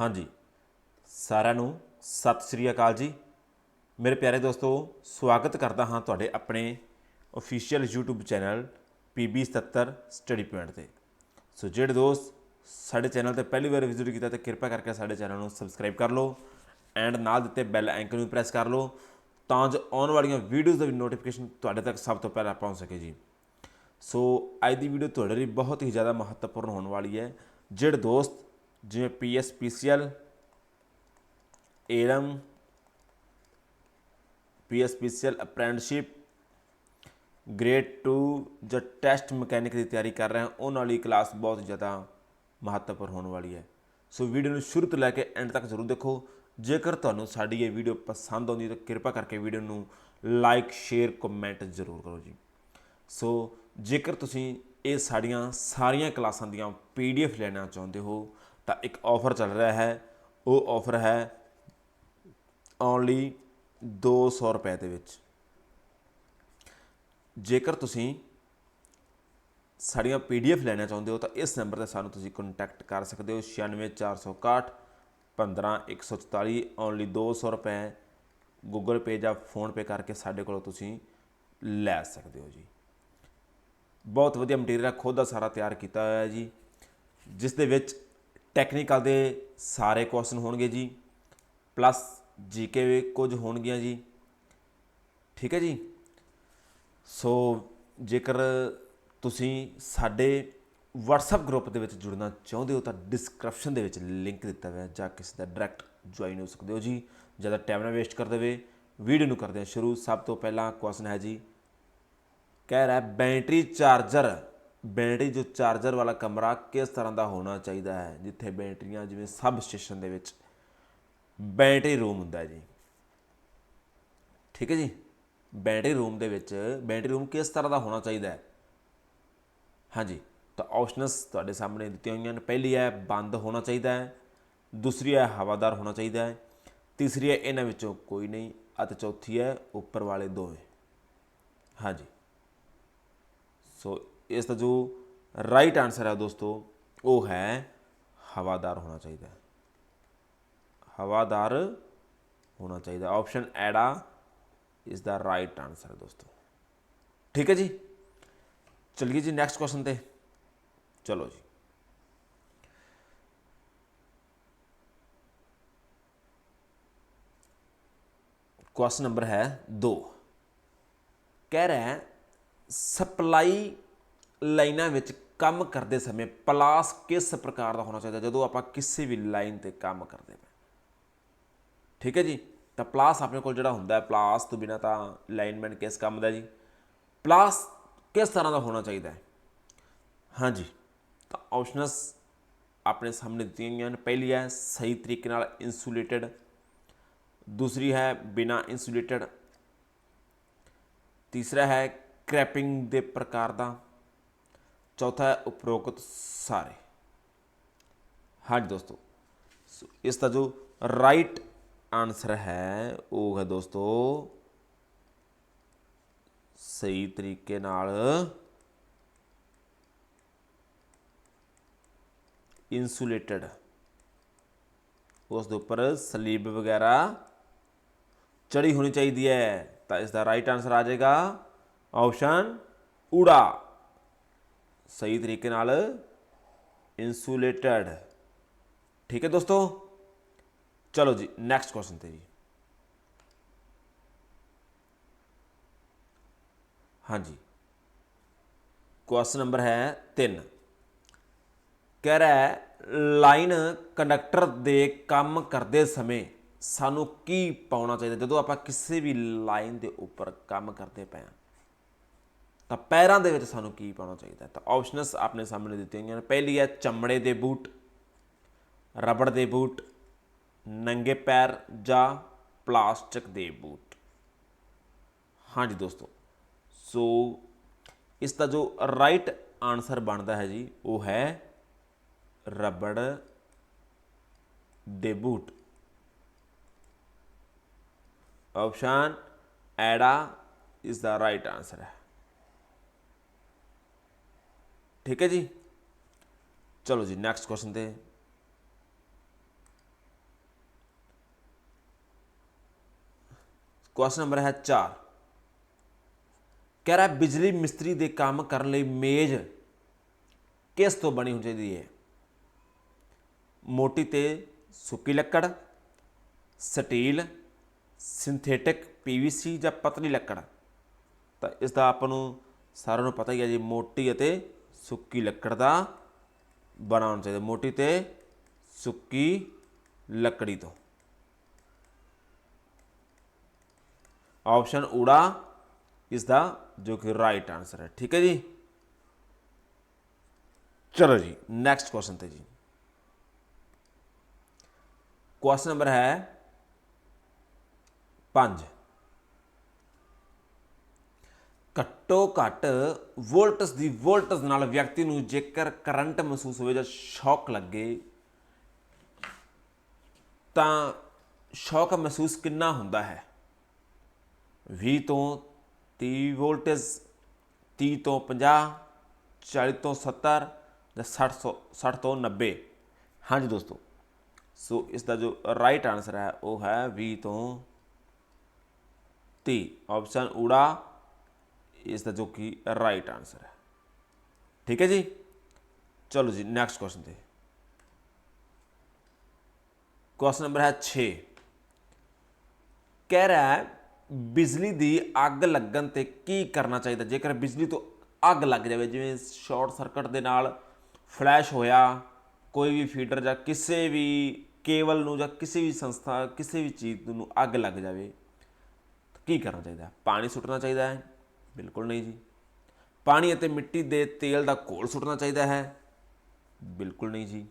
ਹਾਂਜੀ। ਸਾਰਿਆਂ ਨੂੰ ਸਤਿ ਸ੍ਰੀ ਅਕਾਲ ਜੀ। ਮੇਰੇ ਪਿਆਰੇ ਦੋਸਤੋ, ਸਵਾਗਤ ਕਰਦਾ ਹਾਂ ਤੁਹਾਡੇ ਆਪਣੇ official YouTube channel PB77 study point ਤੇ। ਸੋ ਜਿਹੜੇ ਦੋਸਤ ਸਾਡੇ ਚੈਨਲ ਤੇ ਪਹਿਲੀ ਵਾਰ ਵਿਜ਼ਿਟ ਕੀਤਾ ਤੇ ਕਿਰਪਾ ਕਰਕੇ ਸਾਡੇ ਚੈਨਲ ਨੂੰ ਸਬਸਕ੍ਰਾਈਬ ਕਰ ਲਓ ਐਂਡ ਨਾਲ ਦਿੱਤੇ ਬੈਲ ਆਈਕਨ ਨੂੰ ਪ੍ਰੈਸ ਕਰ ਲਓ ਤਾਂ ਜੋ ਆਉਣ ਵਾਲੀਆਂ ਵੀਡੀਓਜ਼ ਦਾ ਵੀ ਨੋਟੀਫਿਕੇਸ਼ਨ ਤੁਹਾਡੇ ਤੱਕ ਸਭ ਤੋਂ ਪਹਿਲਾਂ ਪਹੁੰਚ ਸਕੇ ਜੀ। ਸੋ ਅੱਜ ਦੀ ਵੀਡੀਓ ਤੁਹਾਡੇ ਲਈ ਬਹੁਤ ਹੀ ਜ਼ਿਆਦਾ ਮਹੱਤਵਪੂਰਨ ਹੋਣ ਵਾਲੀ ਹੈ। ਜਿਹੜੇ ਦੋਸਤ ਜਿਵੇਂ ਪੀਐਸ ਪੀਸੀਐਲ ਏਰਮ ਪੀਐਸ ਪੀਸੀਐਲ ਅਪ੍ਰੈਂਟਿਸਸ਼ਿਪ, ਗ੍ਰੇਡ 2 ਜਾਂ ਟੈਸਟ ਮਕੈਨਿਕ ਦੀ ਤਿਆਰੀ ਕਰ ਰਹੇ ਹਨ ਉਹਨਾਂ ਲਈ ਕਲਾਸ ਬਹੁਤ ਜ਼ਿਆਦਾ ਮਹੱਤਵਪੂਰਨ ਹੋਣ ਵਾਲੀ ਹੈ। ਸੋ ਵੀਡੀਓ ਨੂੰ ਸ਼ੁਰੂ ਤੋਂ ਲੈ ਕੇ ਐਂਡ ਤੱਕ ਜ਼ਰੂਰ ਦੇਖੋ। ਜੇਕਰ ਤੁਹਾਨੂੰ ਸਾਡੀ ਇਹ ਵੀਡੀਓ ਪਸੰਦ ਆਉਂਦੀ ਤਾਂ ਕਿਰਪਾ ਕਰਕੇ ਵੀਡੀਓ ਨੂੰ ਲਾਈਕ, ਸ਼ੇਅਰ, ਕਮੈਂਟ ਜ਼ਰੂਰ ਕਰੋ ਜੀ। ਸੋ ਜੇਕਰ ਤੁਸੀਂ ਇਹ ਸਾਡੀਆਂ ਸਾਰੀਆਂ ਕਲਾਸਾਂ ਦੀਆਂ ਪੀਡੀਐਫ ਲੈਣਾ ਚਾਹੁੰਦੇ ਹੋ ਤਾਂ ਇੱਕ ਆਫਰ ਚੱਲ ਰਿਹਾ ਹੈ। ਉਹ ਆਫਰ ਹੈ ਓਨਲੀ 200 ਰੁਪਏ ਦੇ ਵਿੱਚ। ਜੇਕਰ ਤੁਸੀਂ ਸਾਡੀਆਂ ਪੀਡੀਐਫ ਲੈਣਾ ਚਾਹੁੰਦੇ ਹੋ, ਤਾਂ ਇਸ ਨੰਬਰ ਤੇ ਸਾਨੂੰ ਤੁਸੀਂ ਕੰਟੈਕਟ ਕਰ ਸਕਦੇ ਹੋ। 96461 15144 ਓਨਲੀ 200 ਰੁਪਏ ਗੂਗਲ ਪੇ ਜਾਂ ਫੋਨ ਪੇ ਕਰਕੇ ਸਾਡੇ ਕੋਲੋਂ ਤੁਸੀਂ ਲੈ ਸਕਦੇ ਹੋ ਜੀ। ਬਹੁਤ ਵਧੀਆ ਮਟੀਰੀਅਲ ਖੁਦ ਦਾ ਸਾਰਾ ਤਿਆਰ ਕੀਤਾ ਹੋਇਆ ਹੈ ਜੀ। ਜਿਸ ਦੇ ਵਿੱਚ ਟੈਕਨੀਕਲ ਦੇ ਸਾਰੇ ਕੁਐਸਚਨ ਹੋਣਗੇ ਜੀ ਪਲੱਸ ਜੀਕੇ ਵੀ ਕੁਝ ਹੋਣਗੀਆਂ ਜੀ। ਠੀਕ ਹੈ ਜੀ? ਸੋ ਜੇਕਰ ਤੁਸੀਂ ਸਾਡੇ WhatsApp ਗਰੁੱਪ ਦੇ ਵਿੱਚ ਜੁੜਨਾ ਚਾਹੁੰਦੇ ਹੋ ਤਾਂ ਡਿਸਕ੍ਰਿਪਸ਼ਨ ਦੇ ਵਿੱਚ ਲਿੰਕ ਦਿੱਤਾ ਹੋਇਆ ਜਾਂ ਕਿਸੇ ਦਾ ਡਾਇਰੈਕਟ ਜੁਆਇਨ ਹੋ ਸਕਦੇ ਹੋ ਜੀ। ਜ਼ਿਆਦਾ ਟਾਈਮ ਨਾ ਵੇਸਟ ਕਰਦੇ ਹੋਏ ਵੀਡੀਓ ਨੂੰ ਕਰਦੇ ਹਾਂ ਸ਼ੁਰੂ। ਸਭ ਤੋਂ ਪਹਿਲਾਂ ਕੁਐਸਚਨ ਹੈ ਜੀ, ਕਹਿ ਰਿਹਾ ਬੈਟਰੀ ਚਾਰਜਰ ਬੈਟਰੀ ਜੋ ਚਾਰਜਰ ਵਾਲਾ ਕਮਰਾ ਕਿਸ ਤਰ੍ਹਾਂ ਦਾ ਹੋਣਾ ਚਾਹੀਦਾ ਹੈ? ਜਿੱਥੇ ਬੈਟਰੀਆਂ ਜਿਵੇਂ ਸਬ ਸਟੇਸ਼ਨ ਦੇ ਵਿੱਚ ਬੈਟਰੀ ਰੂਮ ਹੁੰਦਾ ਜੀ। ਠੀਕ ਹੈ ਜੀ? ਬੈਟਰੀ ਰੂਮ ਦੇ ਵਿੱਚ ਬੈਟਰੀ ਰੂਮ ਕਿਸ ਤਰ੍ਹਾਂ ਦਾ ਹੋਣਾ ਚਾਹੀਦਾ ਹੈ? ਹਾਂਜੀ, ਤਾਂ ਆਪਸ਼ਨਸ ਤੁਹਾਡੇ ਸਾਹਮਣੇ ਦਿੱਤੀਆਂ ਹੋਈਆਂ ਨੇ। ਪਹਿਲੀ ਹੈ, ਬੰਦ ਹੋਣਾ ਚਾਹੀਦਾ ਹੈ। ਦੂਸਰੀ ਹੈ, ਹਵਾਦਾਰ ਹੋਣਾ ਚਾਹੀਦਾ ਹੈ। ਤੀਸਰੀ ਹੈ, ਇਹਨਾਂ ਵਿੱਚੋਂ ਕੋਈ ਨਹੀਂ। ਅਤੇ ਚੌਥੀ ਹੈ, ਉੱਪਰ ਵਾਲੇ ਦੋਵੇਂ। ਹਾਂਜੀ। ਸੋ ਇਸ ਦਾ ਜੋ ਰਾਈਟ ਆਨਸਰ ਹੈ ਦੋਸਤੋ ਉਹ ਹੈ ਹਵਾਦਾਰ ਹੋਣਾ ਚਾਹੀਦਾ ਹੈ ਹਵਾਦਾਰ ਹੋਣਾ ਚਾਹੀਦਾ ਆਪਸ਼ਨ ਐਡਾ ਇਸ ਦਾ ਰਾਈਟ ਆਨਸਰ ਹੈ ਦੋਸਤੋ ਠੀਕ ਹੈ ਜੀ ਚਲਿਏ ਜੀ ਨੈਕਸਟ ਕੁਐਸਚਨ ਤੇ ਚਲੋ ਜੀ ਕੁਐਸਚਨ ਨੰਬਰ ਹੈ 2 ਕਹਿ ਰਿਹਾ ਹੈ ਸਪਲਾਈ ਲਾਈਨਾਂ ਵਿੱਚ ਕੰਮ ਕਰਦੇ ਸਮੇਂ ਪਲਾਸ ਕਿਸ ਪ੍ਰਕਾਰ ਦਾ ਹੋਣਾ ਚਾਹੀਦਾ ਜਦੋਂ ਆਪਾਂ ਕਿਸੇ ਵੀ ਲਾਈਨ ਤੇ ਕੰਮ ਕਰਦੇ ਪਏ? ਠੀਕ ਹੈ ਜੀ? ਤਾਂ ਪਲਾਸ ਆਪਣੇ ਕੋਲ ਜਿਹੜਾ ਹੁੰਦਾ ਹੈ, ਪਲਾਸ ਤੋਂ ਬਿਨਾ ਤਾਂ ਲਾਈਨਮੈਨ ਕਿਸ ਕੰਮ ਦਾ ਜੀ? ਪਲਾਸ ਕਿਸ ਤਰ੍ਹਾਂ ਦਾ ਹੋਣਾ ਚਾਹੀਦਾ ਹੈ? ਹਾਂਜੀ ਤਾਂ ਆਪਸ਼ਨਸ ਆਪਣੇ ਸਾਹਮਣੇ ਦਿੱਤੀਆਂ ਗਈਆਂ ਹਨ। ਪਹਿਲੀ ਹੈ, ਸਹੀ ਤਰੀਕੇ ਨਾਲ ਇਨਸੂਲੇਟਡ ਦੂਸਰੀ ਹੈ, ਬਿਨਾ ਇਨਸੂਲੇਟਡ ਤੀਸਰਾ ਹੈ ਕ੍ਰੈਪਿੰਗ ਦੇ ਪ੍ਰਕਾਰ ਦਾ। ਚੌਥਾ ਹੈ ਉਪਰੋਕਤ ਸਾਰੇ। ਹਾਂਜੀ ਦੋਸਤੋ, ਸੋ ਇਸ ਦਾ ਜੋ ਰਾਈਟ ਆਨਸਰ ਹੈ, ਉਹ ਹੈ ਦੋਸਤੋ ਸਹੀ ਤਰੀਕੇ ਨਾਲ ਇਨਸੂਲੇਟਡ ਉਸ ਦੇ ਉੱਪਰ ਸਲੀਬ ਵਗੈਰਾ ਚੜੀ ਹੋਣੀ ਚਾਹੀਦੀ ਹੈ, ਤਾਂ ਇਸ ਦਾ ਰਾਈਟ ਆਨਸਰ ਆ ਜਾਏਗਾ ਆਪਸ਼ਨ ਊੜਾ। ਸਹੀ ਤਰੀਕੇ ਨਾਲ ਇਨਸੂਲੇਟਡ ਠੀਕ ਹੈ ਦੋਸਤੋ? ਚਲੋ ਜੀ ਨੈਕਸਟ ਕੁਐਸਚਨ ਤੇ ਜੀ। ਹਾਂਜੀ। ਕੁਐਸਚਨ ਨੰਬਰ ਹੈ 3 ਕਹਿ ਰਿਹਾ ਲਾਈਨ ਕੰਡਕਟਰ ਦੇ ਕੰਮ ਕਰਦੇ ਸਮੇਂ ਸਾਨੂੰ ਕੀ ਪਾਉਣਾ ਚਾਹੀਦਾ? ਜਦੋਂ ਆਪਾਂ ਕਿਸੇ ਵੀ ਲਾਈਨ ਦੇ ਉੱਪਰ ਕੰਮ ਕਰਦੇ ਪਏ ਹਾਂ। ਤਾਂ ਪੈਰਾਂ ਦੇ ਵਿੱਚ ਸਾਨੂੰ ਕੀ ਪਾਉਣਾ ਚਾਹੀਦਾ ਤਾਂ ਆਪਸ਼ਨਸ ਆਪਣੇ ਸਾਹਮਣੇ ਦਿੱਤੀਆਂ ਹੋਈਆਂ ਨੇ। ਪਹਿਲੀ ਹੈ ਚਮੜੇ ਦੇ ਬੂਟ, ਰਬੜ ਦੇ ਬੂਟ, ਨੰਗੇ ਪੈਰ ਜਾਂ ਪਲਾਸਟਿਕ ਦੇ ਬੂਟ। ਹਾਂਜੀ ਦੋਸਤੋ, ਸੋ ਇਸ ਦਾ ਜੋ ਰਾਈਟ ਆਨਸਰ ਬਣਦਾ ਹੈ ਜੀ, ਉਹ ਹੈ ਰਬੜ ਦੇ ਬੂਟ। ਆਪਸ਼ਨ ਐਡਾ ਇਸ ਦਾ ਰਾਈਟ ਆਨਸਰ ਹੈ। ਠੀਕ ਹੈ ਜੀ। ਚਲੋ ਜੀ ਨੈਕਸਟ ਕੁਐਸਚਨ ਤੇ। ਕੁਐਸਚਨ ਨੰਬਰ ਹੈ 4 ਕਹਿ ਰਿਹਾ, ਬਿਜਲੀ ਮਿਸਤਰੀ ਦੇ ਕੰਮ ਕਰਨ ਲਈ ਮੇਜ਼ ਕਿਸ ਤੋਂ ਬਣੀ ਹੋਣੀ ਚਾਹੀਦੀ ਹੈ? ਮੋਟੀ ਤੇ ਸੁੱਕੀ ਲੱਕੜ, ਸਟੀਲ, ਸਿੰਥੈਟਿਕ ਪੀਵੀਸੀ ਜਾਂ ਪਤਲੀ ਲੱਕੜ? ਤਾਂ ਇਸ ਦਾ ਆਪਾਂ ਨੂੰ ਸਾਰਿਆਂ ਨੂੰ ਪਤਾ ਹੀ ਹੈ ਜੀ, ਮੋਟੀ ਅਤੇ ਸੁੱਕੀ ਲੱਕੜ ਦਾ ਬਣਾਉਣਾ ਚਾਹੀਦਾ, ਮੋਟੀ ਤੇ ਸੁੱਕੀ ਲੱਕੜੀ ਤੋਂ। ਆਪਸ਼ਨ ਊੜਾ ਇਸ ਦਾ ਜੋ ਕਿ ਰਾਈਟ ਆਨਸਰ ਹੈ। ਠੀਕ ਹੈ ਜੀ? ਚਲੋ ਜੀ ਨੈਕਸਟ ਕੁਐਸਚਨ ਤੇ ਜੀ। ਕੁਐਸਚਨ ਨੰਬਰ ਹੈ 5 ਘੱਟੋ ਘੱਟ ਵੋਲਟਸ ਦੀ ਵੋਲਟਸ ਨਾਲ ਵਿਅਕਤੀ ਨੂੰ ਜੇਕਰ ਕਰੰਟ ਮਹਿਸੂਸ ਹੋਵੇ ਜਾਂ ਸ਼ੌਕ ਲੱਗੇ, ਤਾਂ ਸ਼ੌਕ ਮਹਿਸੂਸ ਕਿੰਨਾ ਹੁੰਦਾ ਹੈ? 20 ਤੋਂ 30 ਵੋਲਟੇਜ 30 ਤੋਂ 50 40 ਤੋਂ 70 ਜਾਂ 60 ਤੋਂ 60 ਤੋਂ 90 ਹਾਂਜੀ ਦੋਸਤੋ, ਸੋ ਇਸ ਦਾ ਜੋ ਰਾਈਟ ਆਨਸਰ ਹੈ, ਉਹ ਹੈ 20 ਤੋਂ 30 ਆਪਸ਼ਨ ਊੜਾ ਇਸ ਦਾ ਜੋ ਕਿ ਰਾਈਟ ਆਨਸਰ ਹੈ ਠੀਕ ਹੈ ਜੀ ਚਲੋ ਜੀ ਨੈਕਸਟ ਕੁਐਸਚਨ ਤੇ ਕੁਐਸਚਨ ਨੰਬਰ ਹੈ 6 ਕਹਿ ਰਿਹਾ ਹੈ ਬਿਜਲੀ ਦੀ ਅੱਗ ਲੱਗਣ ਤੇ ਕੀ ਕਰਨਾ ਚਾਹੀਦਾ ਜੇਕਰ ਬਿਜਲੀ ਤੋਂ ਅੱਗ ਲੱਗ ਜਾਵੇ ਜਿਵੇਂ ਸ਼ਾਰਟ ਸਰਕਟ ਦੇ ਨਾਲ ਫਲੈਸ਼ ਹੋਇਆ ਕੋਈ ਵੀ ਫੀਡਰ ਜਾਂ ਕਿਸੇ ਵੀ ਕੇਵਲ ਨੂੰ ਜਾਂ ਕਿਸੇ ਵੀ ਸੰਸਥਾ ਕਿਸੇ ਵੀ ਚੀਜ਼ ਨੂੰ ਅੱਗ ਲੱਗ ਜਾਵੇ ਕੀ ਕਰਨਾ ਚਾਹੀਦਾ ਪਾਣੀ ਸੁੱਟਣਾ ਚਾਹੀਦਾ ਹੈ ਬਿਲਕੁਲ ਨਹੀਂ ਜੀ। ਪਾਣੀ ਅਤੇ ਮਿੱਟੀ ਦੇ ਤੇਲ ਦਾ ਘੋਲ ਸੁੱਟਣਾ ਚਾਹੀਦਾ ਹੈ। ਬਿਲਕੁਲ ਨਹੀਂ ਜੀ।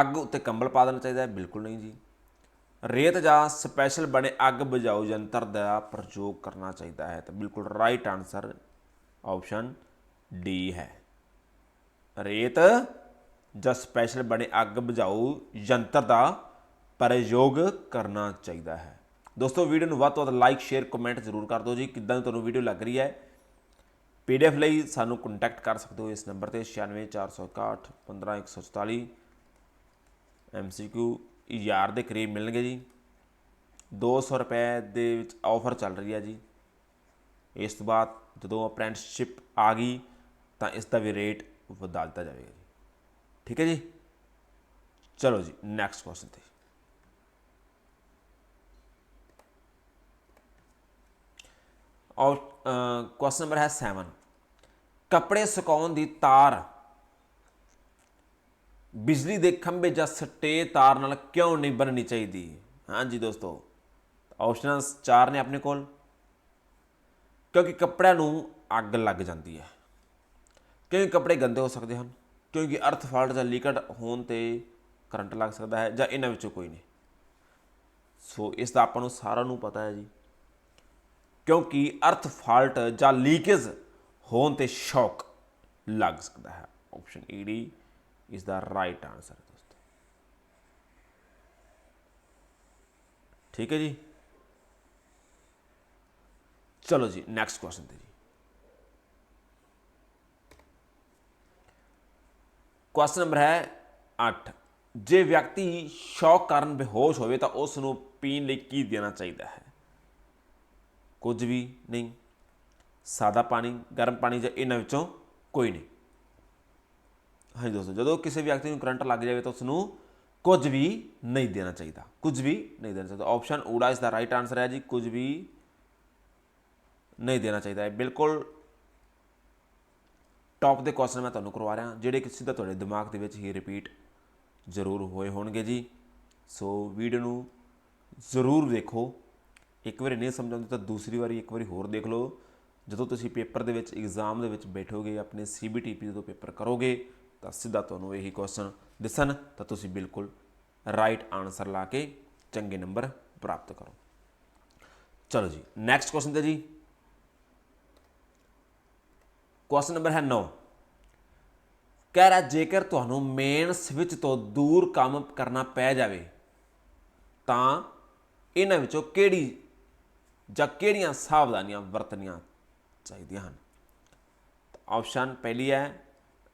ਅੱਗ ਉੱਤੇ ਕੰਬਲ ਪਾ ਦੇਣਾ ਚਾਹੀਦਾ ਹੈ। ਬਿਲਕੁਲ ਨਹੀਂ ਜੀ। ਰੇਤ ਜਾਂ ਸਪੈਸ਼ਲ ਬਣੇ ਅੱਗ ਬੁਝਾਊ ਯੰਤਰ ਦਾ ਪ੍ਰਯੋਗ ਕਰਨਾ ਚਾਹੀਦਾ ਹੈ। ਤਾਂ ਬਿਲਕੁਲ ਰਾਈਟ ਆਨਸਰ ਆਪਸ਼ਨ ਡੀ ਹੈ। ਰੇਤ ਜਾਂ ਸਪੈਸ਼ਲ ਬਣੇ ਅੱਗ ਬੁਝਾਊ ਯੰਤਰ ਦਾ ਪ੍ਰਯੋਗ ਕਰਨਾ ਚਾਹੀਦਾ ਹੈ। ਦੋਸਤੋ, ਵੀਡੀਓ ਨੂੰ ਵੱਧ ਤੋਂ ਵੱਧ ਲਾਈਕ ਸ਼ੇਅਰ ਕਮੈਂਟ ਜ਼ਰੂਰ ਕਰ ਦਿਓ ਜੀ। ਕਿੱਦਾਂ ਦੀ ਤੁਹਾਨੂੰ ਵੀਡੀਓ ਲੱਗ ਰਹੀ ਹੈ? ਪੀਡੀਐਫ ਲਈ ਸਾਨੂੰ ਕੰਟੈਕਟ ਕਰ ਸਕਦੇ ਹੋ ਇਸ ਨੰਬਰ ਤੇ 96461 15144 ਐਮਸੀਕਿਊ ਹਜ਼ਾਰ ਦੇ ਕਰੀਬ ਮਿਲਣਗੇ ਜੀ। 200 ਰੁਪਏ ਦੇ ਵਿੱਚ ਆਫਰ ਚੱਲ ਰਹੀ ਹੈ ਜੀ। ਇਸ ਤੋਂ ਬਾਅਦ ਜਦੋਂ ਅਪ੍ਰੈਂਟਿਸਸ਼ਿਪ ਆ ਗਈ, ਤਾਂ ਇਸ ਦਾ ਵੀ ਰੇਟ ਵਧਾ ਦਿੱਤਾ ਜਾਵੇਗਾ ਜੀ। ਠੀਕ ਹੈ ਜੀ? ਚਲੋ ਜੀ ਨੈਕਸਟ ਕੁਐਸਚਨ ਤੇ। ਔਰ ਕੁਐਸਚਨ ਨੰਬਰ ਹੈ 7 ਕੱਪੜੇ ਸੁਕਾਉਣ ਦੀ ਤਾਰ। ਬਿਜਲੀ ਦੇ ਖੰਭੇ ਜਾਂ ਸਟੇ ਤਾਰ ਨਾਲ ਕਿਉਂ ਨਹੀਂ ਬਣਨੀ ਚਾਹੀਦੀ? ਹਾਂਜੀ ਦੋਸਤੋ ਆਪਸ਼ਨਸ ਚਾਰ ਨੇ ਆਪਣੇ ਕੋਲ। ਕਿਉਂਕਿ ਕੱਪੜਿਆਂ ਨੂੰ ਅੱਗ ਲੱਗ ਜਾਂਦੀ ਹੈ। ਕਿਉਂਕਿ ਕੱਪੜੇ ਗੰਦੇ ਹੋ ਸਕਦੇ ਹਨ? ਕਿਉਂਕਿ ਅਰਥ ਫਾਲਟ ਜਾਂ ਲੀਕਟ ਹੋਣ ਤੇ ਕਰੰਟ ਲੱਗ ਸਕਦਾ ਹੈ ਜਾਂ ਇਹਨਾਂ ਵਿੱਚੋਂ ਕੋਈ ਨਹੀਂ। ਸੋ ਇਸ ਦਾ ਆਪਾਂ ਨੂੰ ਸਾਰਿਆਂ ਨੂੰ ਪਤਾ ਹੈ ਜੀ। ਕਿਉਂਕਿ ਅਰਥ ਫਾਲਟ ਜਾਂ ਲੀਕੇਜ ਹੋਣ ਤੇ ਸ਼ੌਕ ਲੱਗ ਸਕਦਾ ਹੈ। ਆਪਸ਼ਨ ਡੀ ਇਸ ਦਾ ਰਾਈਟ ਆਨਸਰ ਦੋਸਤੋ। ਠੀਕ ਹੈ ਜੀ? ਚਲੋ ਜੀ ਨੈਕਸਟ ਕੁਐਸਚਨ ਤੇ ਜੀ। ਕੁਐਸਚਨ ਨੰਬਰ ਹੈ 8 ਜੇ ਵਿਅਕਤੀ ਸ਼ੌਕ ਕਾਰਨ ਬੇਹੋਸ਼ ਹੋਵੇ ਤਾਂ ਉਸ ਨੂੰ ਪੀਣ ਲਈ ਕੀ ਦੇਣਾ ਚਾਹੀਦਾ ਹੈ? ਕੁਝ ਵੀ ਨਹੀਂ। ਸਾਦਾ ਪਾਣੀ, ਗਰਮ ਪਾਣੀ ਜਾਂ ਇਹਨਾਂ ਵਿੱਚੋਂ ਕੋਈ ਨਹੀਂ। ਹਾਂਜੀ ਦੋਸਤੋ, ਜਦੋਂ ਕਿਸੇ ਵਿਅਕਤੀ ਨੂੰ ਕਰੰਟ ਲੱਗ ਜਾਵੇ ਤਾਂ ਉਸ ਨੂੰ ਕੁਝ ਵੀ ਨਹੀਂ ਦੇਣਾ ਚਾਹੀਦਾ। ਕੁਝ ਵੀ ਨਹੀਂ ਦੇਣਾ ਚਾਹੀਦਾ। ਆਪਸ਼ਨ ਊੜਾ ਇਸ ਦਾ ਰਾਈਟ ਆਨਸਰ ਹੈ ਜੀ, ਕੁਝ ਵੀ ਨਹੀਂ ਦੇਣਾ ਚਾਹੀਦਾ। ਹੈ ਬਿਲਕੁਲ ਟੌਪ ਦੇ ਕੁਐਸਚਨ ਮੈਂ ਤੁਹਾਨੂੰ ਕਰਵਾ ਰਿਹਾ। ਜਿਹੜੇ ਕਿ ਸਿੱਧਾ ਤੁਹਾਡੇ ਦਿਮਾਗ ਦੇ ਵਿੱਚ ਹੀ ਰਿਪੀਟ ਜ਼ਰੂਰ ਹੋਏ ਹੋਣਗੇ ਜੀ। ਸੋ ਵੀਡੀਓ ਨੂੰ ਜ਼ਰੂਰ ਦੇਖੋ। ਇੱਕ ਵਾਰੀ ਨਹੀਂ ਸਮਝ ਆਉਂਦੀ ਤਾਂ ਦੂਸਰੀ ਵਾਰੀ ਇੱਕ ਵਾਰੀ ਹੋਰ ਦੇਖ ਲਓ। ਜਦੋਂ ਤੁਸੀਂ ਪੇਪਰ ਦੇ ਵਿੱਚ ਐਗਜ਼ਾਮ ਦੇ ਵਿੱਚ ਬੈਠੋਗੇ, ਆਪਣੇ ਸੀਬੀਟੀਪੀ ਜਦੋਂ ਪੇਪਰ ਕਰੋਗੇ, ਤਾਂ ਸਿੱਧਾ ਤੁਹਾਨੂੰ ਇਹੀ ਕੁਐਸਚਨ ਦਿਸਣ, ਤਾਂ ਤੁਸੀਂ ਬਿਲਕੁਲ ਰਾਈਟ ਆਨਸਰ ਲਾ ਕੇ ਚੰਗੇ ਨੰਬਰ ਪ੍ਰਾਪਤ ਕਰੋ। ਚਲੋ ਜੀ ਨੈਕਸਟ ਕੁਐਸਚਨ ਤੇ ਜੀ। ਕੁਐਸਚਨ ਨੰਬਰ ਹੈ 9 ਕਹਿ ਰਿਹਾ, ਜੇਕਰ ਤੁਹਾਨੂੰ ਮੇਨ ਸਵਿਚ ਤੋਂ ਦੂਰ ਕੰਮ ਕਰਨਾ ਪੈ ਜਾਵੇ, ਤਾਂ ਇਹਨਾਂ ਵਿੱਚੋਂ ਕਿਹੜੀ ਜਾਂ ਕਿਹੜੀਆਂ ਸਾਵਧਾਨੀਆਂ ਵਰਤਣੀਆਂ ਚਾਹੀਦੀਆਂ ਹਨ? ਆਪਸ਼ਨ ਪਹਿਲੀ ਹੈ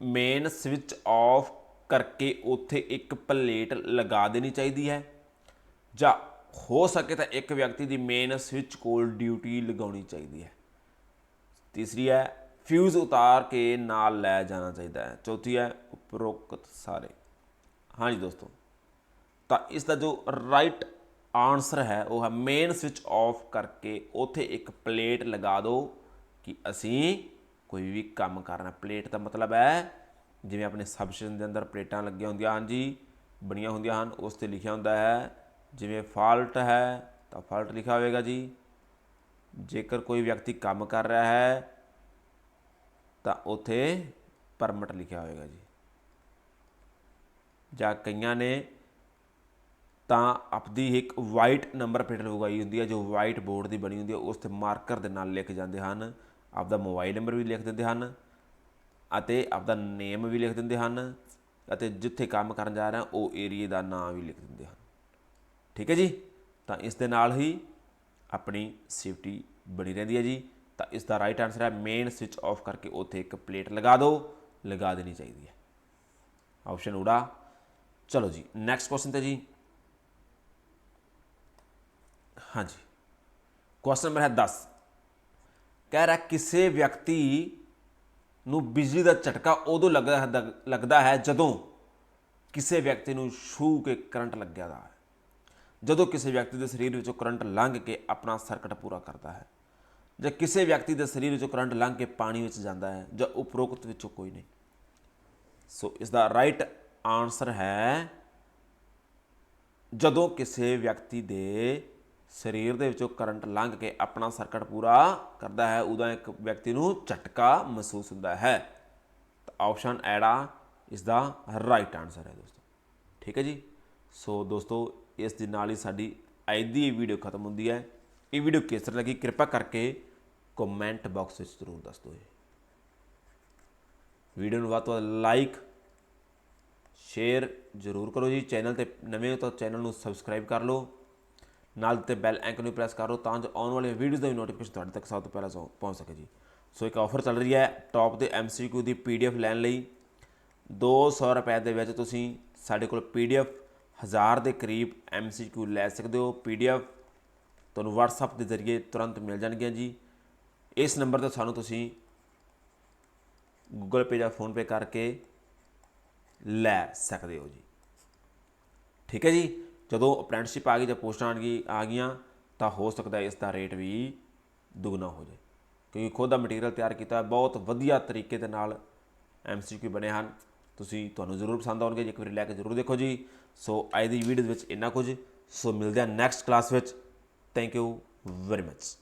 ਮੇਨ ਸਵਿਚ ਆਫ ਕਰਕੇ ਉੱਥੇ ਇੱਕ ਪਲੇਟ ਲਗਾ ਦੇਣੀ ਚਾਹੀਦੀ ਹੈ। ਜਾਂ ਹੋ ਸਕੇ ਤਾਂ ਇੱਕ ਵਿਅਕਤੀ ਦੀ ਮੇਨ ਸਵਿਚ ਕੋਲ ਡਿਊਟੀ ਲਗਾਉਣੀ ਚਾਹੀਦੀ ਹੈ। ਤੀਸਰੀ ਹੈ ਫਿਊਜ਼ ਉਤਾਰ ਕੇ ਨਾਲ ਲੈ ਜਾਣਾ ਚਾਹੀਦਾ ਹੈ। ਚੌਥੀ ਹੈ, ਉਪਰੋਕਤ ਸਾਰੇ। ਹਾਂਜੀ ਦੋਸਤੋ, ਤਾਂ ਇਸ ਦਾ ਜੋ ਰਾਈਟ ਆਨਸਰ ਹੈ, ਉਹ ਹੈ ਮੇਨ ਸਵਿਚ ਆਫ ਕਰਕੇ ਉਥੇ ਇੱਕ ਪਲੇਟ ਲਗਾ ਦਿਓ ਕਿ ਅਸੀਂ ਕੋਈ ਵੀ ਕੰਮ ਕਰਨਾ ਪਲੇਟ ਦਾ ਮਤਲਬ ਹੈ, ਜਿਵੇਂ ਆਪਣੇ ਸਬਸਟੇਸ਼ਨ ਦੇ ਅੰਦਰ ਪਲੇਟਾਂ ਲੱਗੀਆਂ ਹੁੰਦੀਆਂ ਹਨ ਜੀ, ਬਣੀਆਂ ਹੁੰਦੀਆਂ ਹਨ, ਉਸ ਤੇ ਲਿਖਿਆ ਹੁੰਦਾ ਹੈ, ਜਿਵੇਂ ਫਾਲਟ ਹੈ, ਤਾਂ ਫਾਲਟ ਲਿਖਿਆ ਹੋਵੇਗਾ ਜੀ। ਜੇਕਰ ਕੋਈ ਵਿਅਕਤੀ ਕੰਮ ਕਰ ਰਿਹਾ ਹੈ, ਤਾਂ ਉਥੇ ਪਰਮਿਟ ਲਿਖਿਆ ਹੋਵੇਗਾ ਜੀ। ਜਾਂ ਕਈਆਂ ਨੇ ਤਾਂ ਆਪਦੀ ਇੱਕ ਵਾਈਟ ਨੰਬਰ ਪਲੇਟ ਲਗਾਈ ਹੁੰਦੀ ਹੈ, ਜੋ ਵਾਈਟ ਬੋਰਡ ਦੀ ਬਣੀ ਹੁੰਦੀ ਹੈ, ਉਸ ਤੇ ਮਾਰਕਰ ਦੇ ਨਾਲ ਲਿਖ ਜਾਂਦੇ ਹਨ। ਆਪਦਾ ਮੋਬਾਈਲ ਨੰਬਰ ਵੀ ਲਿਖ ਦਿੰਦੇ ਹਨ ਅਤੇ ਆਪਦਾ ਨੇਮ ਵੀ ਲਿਖ ਦਿੰਦੇ ਹਨ ਅਤੇ ਜਿੱਥੇ ਕੰਮ ਕਰਨ ਜਾ ਰਹੇ, ਉਹ ਏਰੀਏ ਦਾ ਨਾਮ ਵੀ ਲਿਖ ਦਿੰਦੇ ਹਨ। ਠੀਕ ਹੈ ਜੀ? ਤਾਂ ਇਸ ਦੇ ਨਾਲ ਹੀ ਆਪਣੀ ਸੇਫਟੀ ਬਣੀ ਰਹਿੰਦੀ ਹੈ ਜੀ। ਤਾਂ ਇਸ ਦਾ ਰਾਈਟ ਆਨਸਰ ਹੈ ਮੇਨ ਸਵਿਚ ਆਫ ਕਰਕੇ ਉੱਥੇ ਇੱਕ ਪਲੇਟ ਲਗਾ ਦਿਓ, ਲਗਾ ਦੇਣੀ ਚਾਹੀਦੀ ਹੈ। ਆਪਸ਼ਨ ਉੜਾ ਚਲੋ ਜੀ ਨੈਕਸਟ ਕੁਐਸਚਨ ਤੇ ਜੀ। ਹਾਂਜੀ। ਕੁਐਸਚਨ ਨੰਬਰ ਹੈ 10 ਕਹਿ ਰਿਹਾ ਕਿਸੇ ਵਿਅਕਤੀ ਨੂੰ ਬਿਜਲੀ ਦਾ ਝਟਕਾ ਉਦੋਂ ਲੱਗਦਾ ਹੈ ਲੱਗਦਾ ਹੈ ਜਦੋਂ ਕਿਸੇ ਵਿਅਕਤੀ ਨੂੰ ਛੂ ਕੇ ਕਰੰਟ ਲੱਗਿਆ ਦਾ ਹੈ। ਜਦੋਂ ਕਿਸੇ ਵਿਅਕਤੀ ਦੇ ਸਰੀਰ ਵਿੱਚੋਂ ਕਰੰਟ ਲੰਘ ਕੇ ਆਪਣਾ ਸਰਕਟ ਪੂਰਾ ਕਰਦਾ ਹੈ, ਜਾਂ ਕਿਸੇ ਵਿਅਕਤੀ ਦੇ ਸਰੀਰ ਵਿੱਚੋਂ ਕਰੰਟ ਲੰਘ ਕੇ ਪਾਣੀ ਵਿੱਚ ਜਾਂਦਾ ਹੈ, ਜਾਂ ਉਪਰੋਕਤ ਵਿੱਚੋਂ ਕੋਈ ਨਹੀਂ। ਸੋ ਇਸ ਦਾ ਰਾਈਟ ਆਨਸਰ ਹੈ ਜਦੋਂ ਕਿਸੇ ਵਿਅਕਤੀ ਦੇ ਸਰੀਰ ਦੇ ਵਿੱਚੋਂ ਕਰੰਟ ਲੰਘ ਕੇ ਆਪਣਾ ਸਰਕਟ ਪੂਰਾ ਕਰਦਾ ਹੈ ਉਦੋਂ ਇੱਕ ਵਿਅਕਤੀ ਨੂੰ ਝਟਕਾ ਮਹਿਸੂਸ ਹੁੰਦਾ ਹੈ। ਤਾਂ ਆਪਸ਼ਨ ਐੜਾ ਇਸ ਦਾ ਰਾਈਟ ਆਨਸਰ ਹੈ ਦੋਸਤੋ। ਠੀਕ ਹੈ ਜੀ? ਸੋ ਦੋਸਤੋ, ਇਸ ਦੇ ਨਾਲ ਹੀ ਸਾਡੀ ਅੱਜ ਦੀ ਵੀਡੀਓ ਖਤਮ ਹੁੰਦੀ ਹੈ। ਇਹ ਵੀਡੀਓ ਕਿਸ ਤਰ੍ਹਾਂ ਲੱਗੀ ਕਿਰਪਾ ਕਰਕੇ ਕਮੈਂਟ ਬਾਕਸ ਵਿੱਚ ਜ਼ਰੂਰ ਦੱਸ ਦਿਓ ਵੀਡੀਓ ਨੂੰ ਵੱਧ ਤੋਂ ਵੱਧ ਲਾਈਕ ਸ਼ੇਅਰ ਜ਼ਰੂਰ ਕਰੋ ਜੀ। ਚੈਨਲ ਤੇ ਨਵੇਂ ਹੋ ਤਾਂ ਚੈਨਲ ਨੂੰ ਸਬਸਕ੍ਰਾਈਬ ਕਰ ਲਓ। ਨਾਲ ਤੇ ਬੈਲ ਆਈਕਨ ਨੂੰ ਪ੍ਰੈਸ ਕਰੋ ਤਾਂ ਜੋ ਆਉਣ ਵਾਲੇ ਵੀਡੀਓਜ਼ ਦਾ ਵੀ ਨੋਟੀਫਿਕੇਸ਼ਨ ਤੁਹਾਡੇ ਤੱਕ ਸਭ ਤੋਂ ਪਹਿਲਾਂ ਸੌ- ਪਹੁੰਚ ਸਕੇ ਜੀ। ਸੋ ਇੱਕ ਆਫਰ ਚੱਲ ਰਹੀ ਹੈ ਟੌਪ ਦੇ ਐਮਸੀਕਿਊ ਦੀ ਪੀਡੀਐਫ ਲੈਣ ਲਈ। 200 ਰੁਪਏ ਦੇ ਵਿੱਚ ਤੁਸੀਂ ਸਾਡੇ ਕੋਲ ਪੀਡੀਐਫ 1000 ਦੇ ਕਰੀਬ ਐਮਸੀਕਿਊ ਲੈ ਸਕਦੇ ਹੋ। ਪੀਡੀਐਫ ਤੁਹਾਨੂੰ WhatsApp ਦੇ ਜ਼ਰੀਏ ਤੁਰੰਤ ਮਿਲ ਜਾਣਗੀਆਂ ਜੀ। ਇਸ ਨੰਬਰ ਤੇ ਸਾਨੂੰ ਤੁਸੀਂ Google Pay ਜਾਂ Phone Pay ਕਰਕੇ ਲੈ ਸਕਦੇ ਹੋ ਜੀ। ਠੀਕ ਹੈ ਜੀ? ਜਦੋਂ ਅਪ੍ਰੈਂਟਿਸਸ਼ਿਪ ਆ ਗਈ, ਜਾਂ ਪੋਸਟਾਂ ਆਣਗੀ ਆ ਗਈਆਂ, ਤਾਂ ਹੋ ਸਕਦਾ ਇਸ ਦਾ ਰੇਟ ਵੀ ਦੁੱਗਣਾ ਹੋ ਜਾਏ। ਕਿਉਂਕਿ ਖੁਦ ਦਾ ਮਟੀਰੀਅਲ ਤਿਆਰ ਕੀਤਾ ਬਹੁਤ ਵਧੀਆ ਤਰੀਕੇ ਦੇ ਨਾਲ ਐਮਸੀਕਿਊ ਬਣੇ ਹਨ। ਤੁਸੀਂ ਤੁਹਾਨੂੰ ਜ਼ਰੂਰ ਪਸੰਦ ਆਉਣਗੇ, ਜੇ ਇੱਕ ਵਾਰੀ ਲੈ ਕੇ ਜ਼ਰੂਰ ਦੇਖੋ ਜੀ। ਸੋ ਅੱਜ ਦੀ ਵੀਡੀਓ ਦੇ ਵਿੱਚ ਇੰਨਾ ਕੁਝ। ਸੋ ਮਿਲਦੇ ਹਾਂ ਨੈਕਸਟ ਕਲਾਸ ਵਿੱਚ। Thank you very much